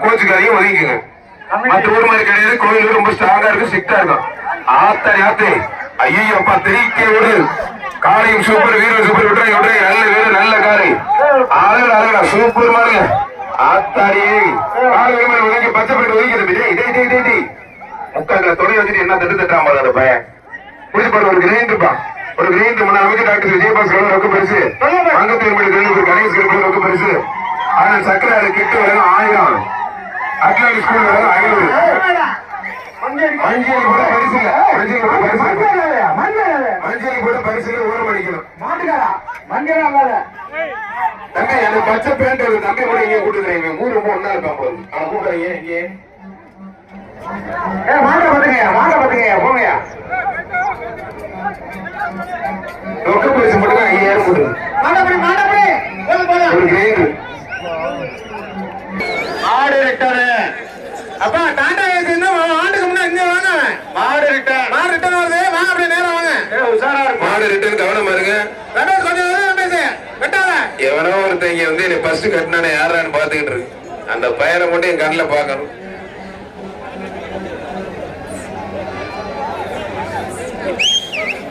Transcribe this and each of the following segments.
கோச்சுக்காரையும் ஒதுங்கிக்கங்க மத்த ஊர் மாதிரி கிடையாது கோயில் ரொம்ப ஸ்ட்ராங்கா இருக்கும் ஸ்ட்ரிக்டா இருக்கும் ஆத்த யாத்து ஐயோ அப்பா தெரிக்க விடு காலையும் சூப்பர் வீரர் சூப்பர் விட்டுறாங்க விட்டுறாங்க நல்ல வீரர் நல்ல காலை அழகா அழகா சூப்பர் மாருங்க ஆத்தாடி காலை வீரர் ஒதுங்கி பச்சை போயிட்டு ஒதுக்கிறது டேய் டேய் டேய் டேய் டேய் முக்கால தொலை வச்சுட்டு என்ன தட்டு தட்டாம அந்த பையன் புரிஞ்சு பாரு ஒரு கிரைண்டர்ப்பா ஒரு கிரைண்டர் முன்ன அமைச்சர் டாக்டர் விஜயபாஸ்கர் ரொம்ப பெருசு அங்கத்தில் ரெண்டு கணேஷ் கிருப்பி ரொம்ப பெருசு ஆனா சக்கரை கிட்ட வரணும் ஆயிரம் அட்லாண்டிக் ஸ்கூல் வரணும் மஞ்சள் கூட பரிசு இல்ல மஞ்சள் கூட பரிசு மஞ்சள் கூட பரிசு இல்ல ஊரம் அடிக்கணும் பச்சை பேண்ட் ஒரு தங்க கூட இங்கே கூட்டுக்கிறேன் இவன் ஊர் ரொம்ப ஒன்னா இருப்பான் போது அவன் கூட்டுறீங்க இங்கே ரொக்க பரிசு மட்டும் தான் ஐயாயிரம் கூட்டுது ஒரு கிரைண்டர் மாடு ரிட்டர்னு அப்பா டாடா ஏசி இருந்தா வா- ஆண்டுக்கு முன்னாடி இங்க வாங்க மாடு ரிட்டர்ன் மாடு ரிட்டர்ன் வருது வாங்க அப்படியே நேரா வாங்க ஏ மாடு ரிட்டர்ன் கவனமா இருங்க எவனோ ஒருத்தன் இங்க வந்து என்னை ஃபர்ஸ்ட் கட்டினானே யாரான்னு பாத்துக்கிட்டு இருக்கு. அந்த பையனை மட்டும் என் கண்ணில் பார்க்கணும்.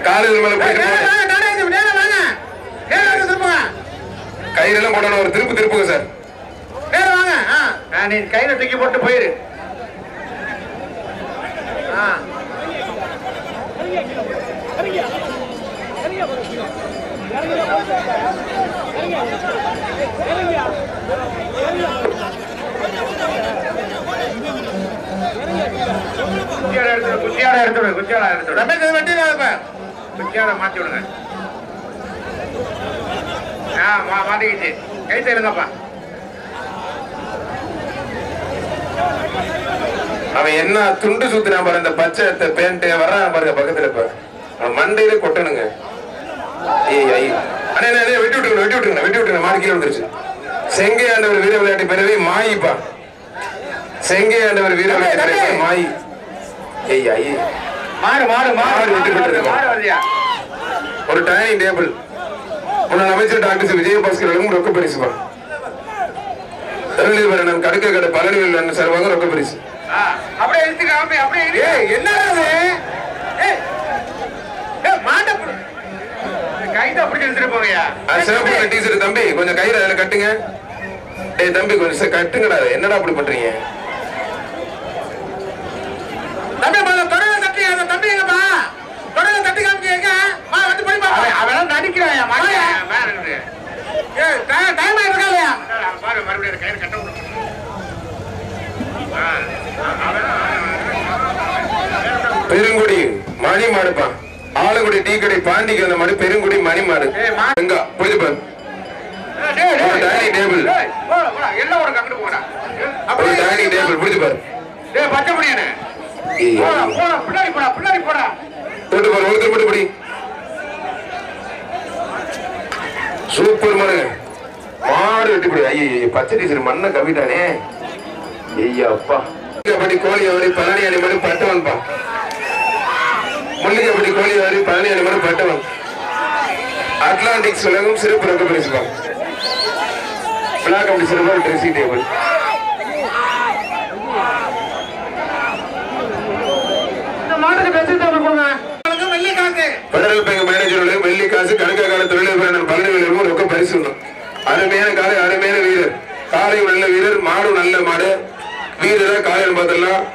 காலையில் மேல திருப்புங்க கயிறெல்லாம் போடணும் ஒரு திருப்பு திருப்புங்க சார். நேரா வாங்க கையில தூக்கி போட்டு போயிரு. குச்சியாட எடுத்து குச்சியாட எடுத்து விடு குச்சியாட எடுத்து விடு ரமேஷ் இது வெட்டிடாத இப்ப குச்சியாட மாத்தி விடுங்க. ஆ மா மாட்டிக்கிச்சு. கை செய்யுங்கப்பா அவன் என்ன துண்டு சுத்தினா பாரு அந்த பச்சை பேண்ட் வர்றான் பாருங்க பக்கத்துல இப்ப. அவன் மண்டையில கொட்டணுங்க. ஏய் ஐ. அண்ணே அண்ணே, வெட்டி விட்டுருங்க வெட்டி விட்டுருங்க வெட்டி விட்டுருங்க. மாடு கீழே வந்துருச்சு செங்கை ஆண்டவர் வீர விளையாட்டு பிறவி மாயிப்பா. செங்கை ஆண்டவர் வீர விளையாட்டு பிறவி மாயி. ஏய் ஐ மாடு மாடு மாடு விட்டு வருதியா ஒரு டைனிங் டேபிள். முன்னாள் அமைச்சர் டாக்டர் விஜயபாஸ்கர் வழங்கும் ரொக்க பரிசு திருநெல்வேலி கடுக்க கடை அண்ணன் சார்பாக ரொக்க பரிசு. அப்படியே இழுத்துக்க அப்படியே என்ன மாட்டை கைட்ட பிடிச்சி எடுத்துட்டு போங்கயா சிவப்பு டீச்சர் தம்பி கொஞ்சம் கயிறு அதில் கட்டுங்க. ஏய் தம்பி கொஞ்சம் கட்டுங்கடா என்னடா அப்படி பண்றீங்க? தம்பி முதல்ல தொடர்ல தட்டி அந்த தம்பி எங்கப்பா தொடர்ல தட்டி காமிக்க மா வந்து போய் பா அவன் நடிக்கிறாயா? இருக்கு ஏய் டைம் ஆயிடுறா இல்லையா பாரு மறுபடியும் கயிறு கட்ட விடு. பெருங்குடி மணி மாடுப்பா ஆலங்குடி டீ கடை பாண்டிக்கு அந்த மாடு பெருங்குடி மணி மாடு ஏய், மா- எங்க? புரியுது பாரு. டேய், டேய், ஒரு dining table. டேய், போடா, போடா, எல்லாம் ஒரு கங்கிட்டு போடா. ஒரு அப்படியே டைனிங் டேபிள் புரியுது பாரு. டேய், பச்சை முடியானே. ஏய், போடா, போடா, பின்னாடி போடா, பின்னாடி போடா. தொட்டு பாரு ஒருத்தர் மட்டும் பிடி. சூப்பர் மாடு வெட்டி பிடி. ஐயோ பச்சை டீச்சர் மண்ணை கவிட்டானே ஐயா அப்பா. கோழி அவரி பழனி அணி மாதிரி பட்டவன்பா. முள்ளிக்கப்பட்டி கோழி அவரி பழனி அணி மாதிரி பட்டவன் அட்லாண்டிக் உலகம் சிறப்பு ரொக்க பரிசுப்பா பிளாக் அப்படி சிறப்பு ட்ரெஸ்ஸிங் டேபிள் காசு. பெடரல் பேங்க் மேனேஜரோட வெள்ளி காசு கணக்கான தொழிலதிபர் பழனி வீரரும் ரொக்க பரிசு உண்டு. அருமையான காலை அருமையான வீரர். காலையும் நல்ல வீரர் மாடும் நல்ல மாடு. வீரரா காலையில் பார்த்தலாம்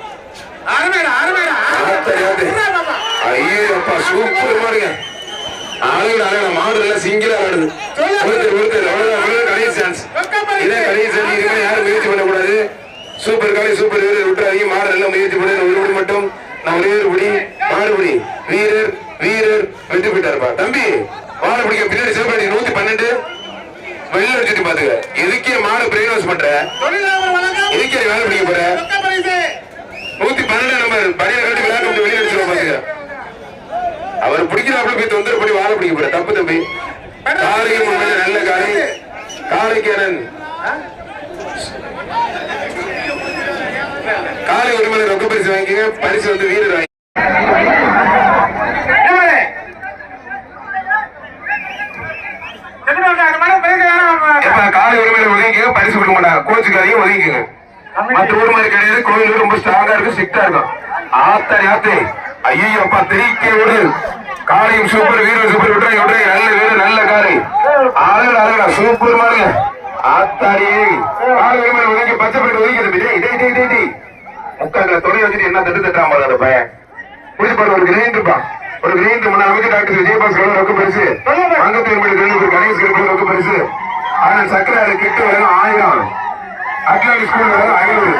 அருமைடா. ஐயோ அப்பா சூப்பர் மாடுங்க ஆளுங்க அழகா மாடு எல்லாம் சிங்கிளா ஆடுது கடைசி சான்ஸ். இதே கடைசி சான்ஸ் யாரும் முயற்சி பண்ணக்கூடாது. சூப்பர் காலை சூப்பர் வீரர் விட்டுறாதீங்க. மாடு எல்லாம் முயற்சி பண்ணி. ஒரு விடி மட்டும். நான் ஒரே ஒரு பிடி மாடு பிடி வீரர் வீரர் வெற்றி போயிட்டாருப்பா தம்பி மாடு பிடிக்க பின்னாடி சிவபாடி நூத்தி பன்னெண்டு. வெளில அடிச்சுட்டு பாத்துக்க. எதுக்கே மாடு பிரெயின் வாஷ் பண்ற? எதுக்கே வேலை பிடிக்க போற. நூத்தி பன்னெண்டு நம்பர் பனியை கட்டி விளையாட்டு விட்டு வெளியே அடிச்சிருவோம் பாத்துக்க அவர் பிடிக்கிறாப்புல போய் தொந்தரவு பண்ணி வாழ பிடிக்க போற தப்பு தம்பி. உண்மையில நல்ல காலை காலைக்கேரன் காலை உரிமையில ரொக்க பரிசு வாங்கிக்கங்க. பரிசு வந்து வீரர் வாங்கி காலை உரிமையில ஒதுங்கிக்கங்க. பரிசு கொடுக்க மாட்டாங்க. கோச்சுக்காரையும் ஒதுங்கிக்கங்க. மற்ற ஊர் மாதிரி கிடையாது. கோயில் ரொம்ப ஸ்ட்ராங்கா இருக்கும். ஸ்ட்ரிக்டா இருக்கும். ஆத்தடி ஆத்தே ஐயோ அப்பா தெரிக்க விடு காலையும் சூப்பர் வீரர் சூப்பர் விட்டுறாங்க விட்டுறாங்க நல்ல வீரர் நல்ல காலை அழகா அழகா சூப்பர் மாருங்க ஆத்தாடி காலை வீரர் ஒதுக்கி பச்சை பட்டு ஒதுக்கி டேய் டேய் டேய் டேய் டேய். முக்கால தொலை வச்சுட்டு என்ன தட்டு தட்டாம பாரு அந்த பையன். பாரு ஒரு கிரைண்டர்ப்பா ஒரு கிரைண்டர். முன்னாள் அமைச்சர் டாக்டர் விஜயபாஸ் கலர் ரொக்க பரிசு. அங்கத்து என்பது ரெண்டு பேர் கணேஷ் கருப்பு ரொக்க பரிசு. ஆனா சக்கரை அது கிட்ட வரும் ஆயிரம். அட்லாண்டிக் ஸ்கூல் வரும் ஐநூறு.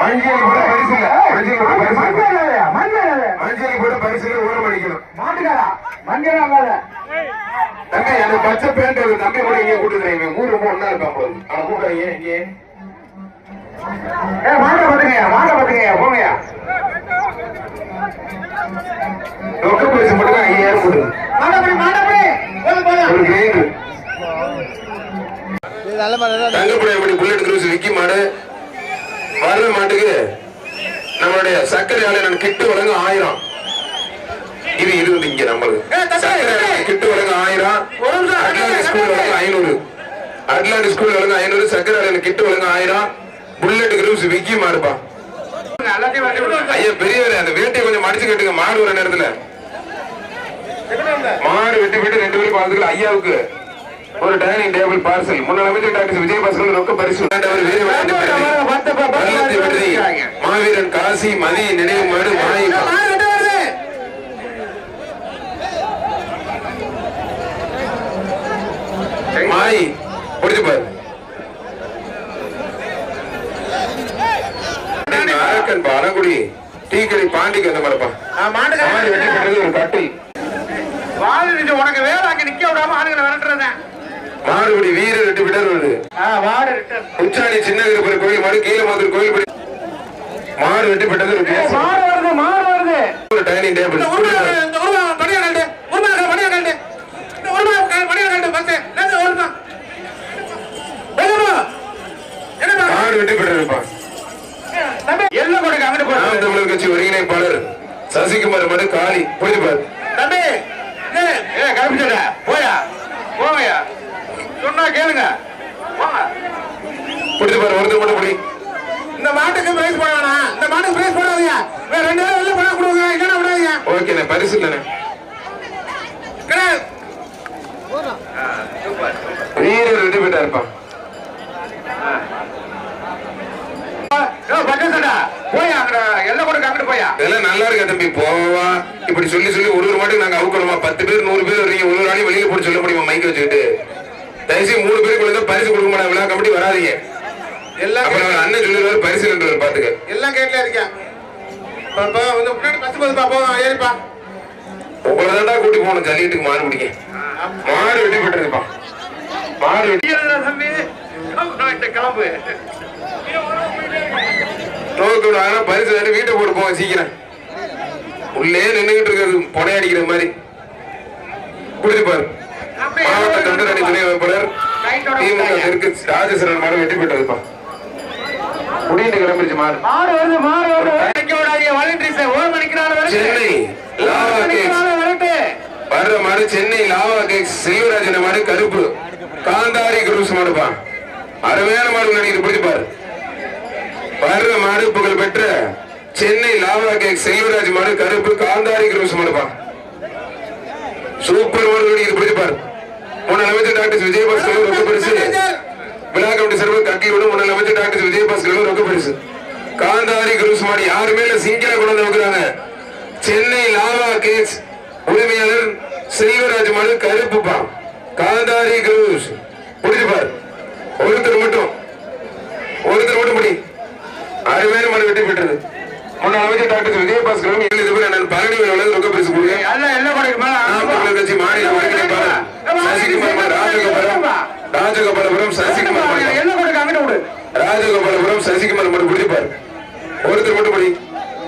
மஞ்சள் கூட பரிசு இல்ல. மஞ்சள் கூட பரிசு கூட பரிசு இல்ல ஊரம் அடிக்கணும் தம்பி அந்த பச்சை பேண்ட் ஒரு தம்பி கூட இங்கே இவன் ஊர் ரொம்ப ஒன்னா இருப்பான் போது அவன் கூட்டுறீங்க இங்கே ரொக்க பரிசு மட்டும் தான் ஐயாயிரம் கொடுங்க ஒரு கிரைண்டர் தங்கப்படையப்படி புல்லட் குரூஸ் விக்கி மாடு? வர்ற மாட்டுக்கு நம்மளுடைய சர்க்கரை ஆலை கிட்டு வழங்க ஆயிரம். இது வந்து இங்க நம்மளுக்கு. கிட்டு வழங்க ஆயிரம். ஸ்கூல் வழங்க ஐநூறு. அட்லாண்டிக் ஸ்கூல் வழங்க ஐநூறு. சர்க்கரை ஆலை கிட்டு வழங்க ஆயிரம். புல்லட் குரூஸ் விக்கி மாடுப்பா. எல்லாத்தையும் வண்டி விடுங்க. ஐயா பெரியவர் அந்த வேட்டையை கொஞ்சம் மடிச்சு கட்டுங்க. மாடு வர நேரத்துல. மாடு வெட்டி வெட்டி ரெண்டு பேரும் பார்த்துக்கலாம் ஐயாவுக்கு. ஒரு டைனிங் டேபிள் பார்சல் முன்னாள் அமைச்சர் டாக்டர் விஜயபாஸ்கர் ரொக்க பரிசு. மாவீரன் காசி மதி நினைவு மாடு மாய் ஏய், மாடு வெட்ட வருது. மாய் புரிஞ்சு பாரு அரக்கன் பாலங்குடி டீ கடை பாண்டிக்கு அந்த மாதிரிப்பா. மாடு வெட்டி பெற்றது ஒரு கட்டில் உனக்கு வேலை அங்க நிக்க விடாம ஆளுங்களை விரட்டுறதேன். மாடுபடி வீரர் வெட்டி விடர் வருது. உச்சாணி சின்ன கோயில் கீழமாத்தூர் கோயில் மாடு வெட்டி பெற்றது ஒரு டைனிங் டேபிள் இந்த உருமா இந்த உருமா பணியா கண்டு உருமா பணியா கண்டு இந்த உருமா பணியா கண்டு பஸ் நேத்து உருமா உருமா என்னப்பா மாடு வெட்டி பெற்றதுப்பா தம்பி எல்ல கொடுக்க அங்கிட்டு போ நாம் தமிழர் கட்சி ஒருங்கிணைப்பாளர் சசிகுமார் மடு காளி புரிஞ்சு பாரு. தம்பி கலப்பிச்சடா போயா. போங்கயா சொன்னா கேளுங்க. புரிஞ்சு பாரு ஒருத்தர் மட்டும் புடி இந்த மாட்டுக்கு பிரைஸ் போட வேணாம். இந்த மாட்டுக்கு பிரைஸ் போடாதீங்க. வேற ரெண்டு பேரும் வெளில பணம் கொடுங்க. இல்லைன்னா விடாதீங்க? ஓகே பரிசு இல்லைண்ணே. வீரர் வெட்டி பெற்றா இருப்பான் பக்கத்தடா போயா அங்க எல்ல கொடுக்க அங்கிட்டு போயா இதெல்லாம் நல்லா இருக்கா தம்பி? போவா. இப்படி சொல்லி சொல்லி ஒரு ஒரு மாட்டுக்கு நாங்க அவுக்கணுமா? பத்து பேர் நூறு பேர் வரீங்க ஒரு ஒரு ஆளையும் வெளியில போட்டு சொல்ல முடியுமா? மைக்க வச்சுக்கிட்டு. தயவுசெய்து மூணு பேருக்கு பரிசு கொடுக்க மாட்டாங்க. விழா கமிட்டி வராதீங்க. எல்லாம் அண்ணன் சொல்லிடுவாரு பரிசு என்றவர் பாத்துக்க. எல்லாம் கேட்கல இருக்கேன். பாப்பா வந்து முன்னாடி பத்து பத்து பாப்பா. ஏறிப்பா. உங்களை தாண்டா கூட்டி போகணும். ஜல்லிட்டுக்கு மாடு பிடிக்க. மாடு வெட்டி பெற்றிருப்பா மாடு வெட்டி கிளம்பு. நோக்கு ஆனா பரிசு வேணும் வீட்டை போட்டு போங்க சீக்கிரம். உள்ளே நின்னுகிட்டு இருக்கிறது பொனை அடிக்கிற மாதிரி. புரிஞ்சு பாரு. மாவட்ட தொண்டரணி துணை அமைப்பாளர் திமுக தெற்கு ராஜசரன் மாடு வெற்றி பெற்றதுப்பா. முடிந்து கிளம்பிடுச்சு மாடு. Chennai lava cakes. வர்ற மாடு சென்னை லாவா கேக்ஸ். செல்வராஜன் மாடு கருப்பு. காந்தாரி குரூஸ் மாடுப்பா. அருமையான மாடு நடிகர் பிடிச்சு பாரு. வர்ற மாடு புகழ் பெற்ற சென்னை லாவா கேக் செல்வராஜ் மாடு கருப்பு காந்தாரி குரூஸ் மாடுப்பா. சூப்பர் மாடு நடிகர் பிடிச்சு முன்னாள் அமைச்சர் டாக்டர் விஜயபாஸ்கர் ரொம்ப பரிசு. விழா கமிட்டி சர்வ கட்டியோட முன்னாள் அமைச்சர் டாக்டர் விஜயபாஸ்கர் ரொம்ப பரிசு. காந்தாரி குரூஸ் மாடு யாருமே இல்ல சிங்கில கொண்டு வந்து வைக்கிறாங்க. சென்னை லாவா கேக்ஸ் உரிமையாளர் செல்வராஜ் மாடு கருப்புப்பா. காந்தாரி குரூஸ். பிடிச்சுப்பார் பாரு. ஒருத்தர் மட்டும். ஒருத்தர் மட்டும் முடி அருமையான மாடு வெட்டி பெற்றது முன்னாள் அமைச்சர் டாக்டர் விஜயபாஸ்கர் ஏழு இது பேர் நான் பழனி வேலை ரொக்க தமிழர் கட்சி மாநில ஒருங்கிணைப்பாளர் சசிகுமார் ராஜகோபாலம் ராஜகோபாலபுரம் சசிகுமார் ராஜகோபாலபுரம் சசிகுமார் மட்டும் பிடிப்பார் ஒருத்தர் மட்டும் படி.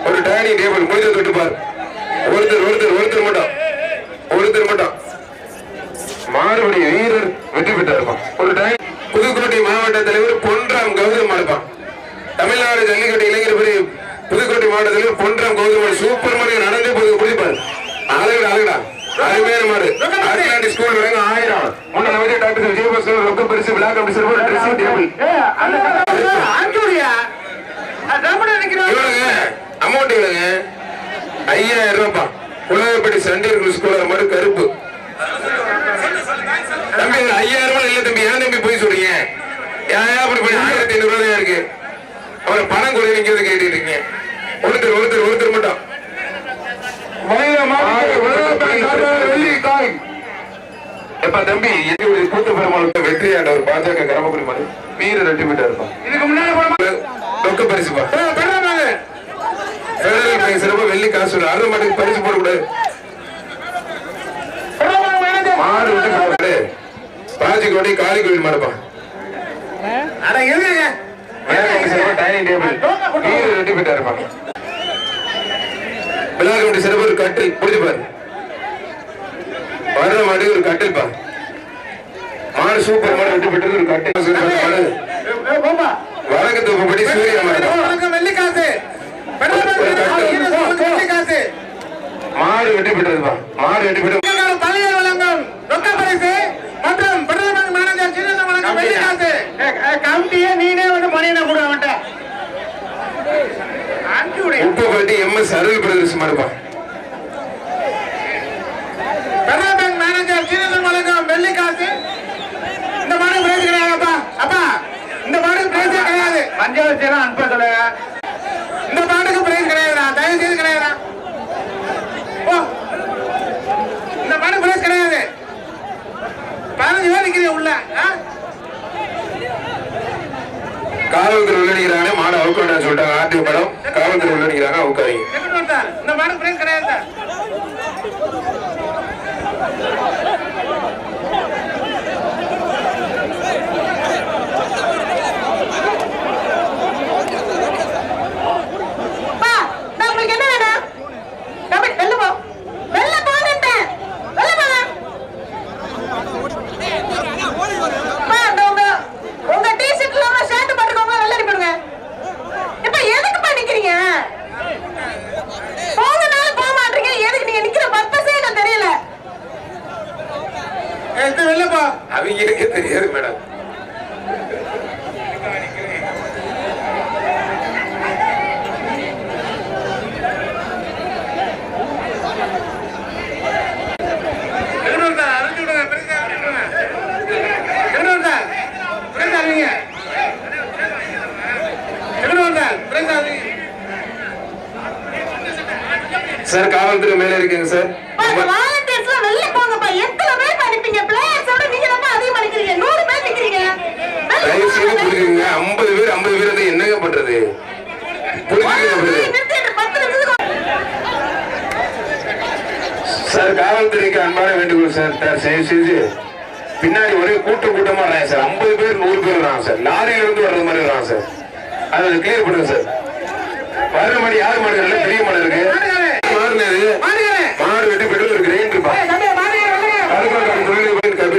ஒரு டைனிங் டேபிள் முடிஞ்ச தொட்டுப்பார் ஒருத்தர் ஒருத்தர் ஒருத்தர் மட்டும். ஒருத்தர் மட்டும். மாறுபடி வீரர் வெற்றி பெற்றாருப்பான் ஒரு டைம் புதுக்கோட்டை மாவட்ட தலைவர் பொன்ராம் கௌதம் மாடுப்பான் தமிழ்நாடு ஜல்லிக்கட்டு இளைஞர் பிரிவு புதுக்கோட்டை மாவட்ட தலைவர் பொன்ராம் கௌதம் சூப்பர் மாடு நடந்தே போது பிடிப்பார் அழகுடா அழகுடா. அருமையான மாடு. அட்லாண்டிக் ஸ்கூல் ஆயிரம். முன்ன வந்து டாக்டர் விஜயபாஸ்கர் ரொக்க பரிசு பிளாக் அப்படி சிறப்பு ட்ரெஸ்ஸிங் டேபிள் இவனுங்க அமௌண்ட் இவனுங்க. ஐயாயிரம் ரூபாய்ப்பா உலகப்படி சண்டீர்கள் ஸ்கூல் மாதிரி கருப்பு. தம்பி ஐயாயிரம் ரூபாய் இல்ல தம்பி ஏன் தம்பி போய் சொல்றீங்க? ஏன் அப்படி போய்? ஆயிரத்தி ஐநூறு ரூபாய் இருக்கு. அப்புறம் பணம் குறைய நிக்கிறது கேட்டுட்டு இருக்கீங்க ஒருத்தர் ஒருத்தர் ஒருத்தர் மட்டும். எப்பா தம்பி எங்களுடைய கூட்டு பெருமாளுக்கு வெற்றி ஆண்டவர் பாஜக கிராமப்புற மனு வீர ரெட்டி விட்டா இருப்பான் இதுக்கு முன்னாடி ரொக்க பரிசுப்பா. பெடரல் வெள்ளி காசு இல்லை. அறுபது மாட்டுக்கு பரிசு போடக்கூடாது. மாடு விட்டு பாஜிக்கோட்டை காளி கோயில் மாடுப்பா அட இருங்க. விளையாட்டு சிறப்பு டைனிங் டேபிள் சிறப்பு ஒரு கட்டில். புரிஞ்சு பாரு. வர்ற மாடு ஒரு கட்டில் பா மாடு சூப்பர் மாடு ஒரு கட்டில். மாடு. வழக்கு தொகுப்படி சூரிய மாடு. வெட்டி விட்டதுப்பா மாடு வெட்டி விட்டு பள்ளியில் வழங்கும் ரொக்க பரிசு மற்றும் பெட்ரோல் பங்க் மேனேஜர் சின்ன வழங்கும் வெள்ளி காசு கமிட்டியே நீனே வந்து மணியை கூட அவன்கிட்ட உப்பு பட்டி எம்எஸ் அருள் மாடுப்பா. பெட்ரோல் பங்க் மேனேஜர் சின்ன வழங்கும் வெள்ளி காசு இந்த மாடு பிரைஸ் கிடையாது அப்பா இந்த மாடு பிரைஸ் கிடையாது. பஞ்சாயத்து அனுப்ப சொல்லுங்க. இந்த மாட்டுக்கு பிரைஸ் கிடையாதுடா. தயவு செய்து கிடையாதுடா. ஓ இந்த மாடு பிரைஸ் கிடையாது. பதினஞ்சு பேர் நிக்கிறீங்க உள்ள ஆ? காவல்துறை உள்ளடிக்கிறாங்க மாடு அவுக்க சொல்லிட்டாங்க. ஆர்டிஓ மேடம் காவல்துறை உள்ளடிக்கிறாங்க அவுக்காதீங்க எப்படி வந்தார்? இந்த மாடு பிரைஸ் கிடையாது சார் பா, நான் உங்களுக்கு என்ன வேணும்? தம்பி, வெளில போ. வெளில போங்கன்ட்டேன். வெளில போங்க. பா, இந்த உங்க- உங்க t-shirt இல்லாம shirt போட்டுக்கோங்க, வெளில அனுப்பிடுங்க. இப்ப எதுக்குப்பா நிக்கிறீங்க? போங்கனாலும் போக மாட்டீங்க. எதுக்கு நீங்க நிக்கிற purpose ஏ எனக்கு தெரியல. எடுத்து வெளில போ அவங்களுக்கே தெரியாது மேடம் எங்கிட்டு வந்தா? அனுப்பி விடுங்க, பிரைஸ் அனுப்பி விடுங்க. எங்கிட்டு வந்தா? பிரைஸ் அறிவிங்க. எங்கிட்டு வந்தா? பிரைஸ் அறிவிங்க. காவல்துறை மேல இருக்குங்க சார் எல்லாம் வெளில போங்கப்பா. எத்தனை பேர் அனுப்பிங்க? players ஓட நீங்க ரொம்ப அதிகமா நிக்கிறீங்க. நூறு பேர் நிக்கிறீங்க. தயவு செய்து. புரிஞ்சுக்கங்க. ஐம்பது பேர் ஐம்பது பேர் வந்து என்னங்க பண்றது? புரிஞ்சுக்கங்க சார் காவல்துறைக்கு அன்பான வேண்டுகோள் சார் சார் தயவு செய்து பின்னாடி ஒரே கூட்டம் கூட்டமா வராங்க சார் ஐம்பது பேர் நூறு பேர் வராங்க சார் லாரியில இருந்து வர்றது மாதிரி வராங்க சார் அதை கிளியர் பண்ணுங்க சார் வர்ற மாதிரி யார் மாடு இல்ல பெரிய மாடு இருக்கு மாடுனது மாடுகளே. மாடு வெட்டி பெட்ரோல் இருக்கு ரெயின் இருப்பா ஏய், தம்பி, மாடுகளே, வெளில. கருப்பாக்கம் தொழில் கோயில் கபீர் சார் அந்த மாடுப்பா என்னடா இது? தம்பி காலை உரிமையில ஒதுங்கிங்க காலை உரிமையில ஒதுங்கி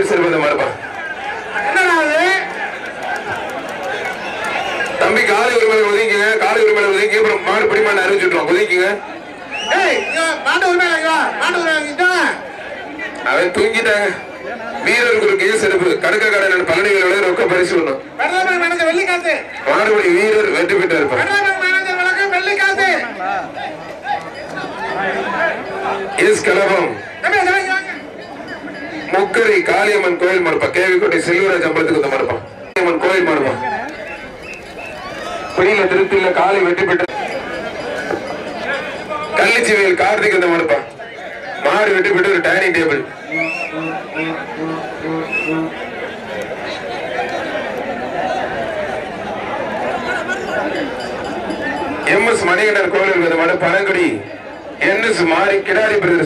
அப்புறம் மாடு பிடிமாண்டு அறிவிச்சுட்டோம் ஒதுங்கிங்க ஏய், இங்க வா, மாட்டு உரிமையாளர் இங்க வா, மாட்டு உரிமையாளர் இங்க வா. அவன் தூங்கிட்டாங்க. வீரருக்கு ஒரு கேஸ் எடுப்பு. கடுக்க கடன் பழனி விலை ரொக்க பரிசு காசு மாடுபடி வீரர் வெற்றி பெற்று இருப்பார் பெட்ரோல் பங்க் மேனேஜர் வழங்கும் வெள்ளி காசு எஸ் கலபம் தம்பி, தம்பி, இங்க வாங்க. முக்கரை காளியம்மன் கோயில் மறுப்பா. கேவிக்கோட்டை செல்வராஜ் அம்பலத்துக்கு வந்து மறுப்பான் காளியம்மன் கோயில் மறுப்பா. பிடியில திருப்தியில காலை வெட்டி பெற்ற கள்ளிச்சிவியல் கார்த்திக் வந்து மறுப்பான் மாடு வெட்டி பெற்று ஒரு டைனிங் டேபிள் எம் எஸ் மணிகண்டர் கோவில் இருக்கிற மாடு பழங்குடி. என் எஸ் மாறி கிடாரி பிரதர்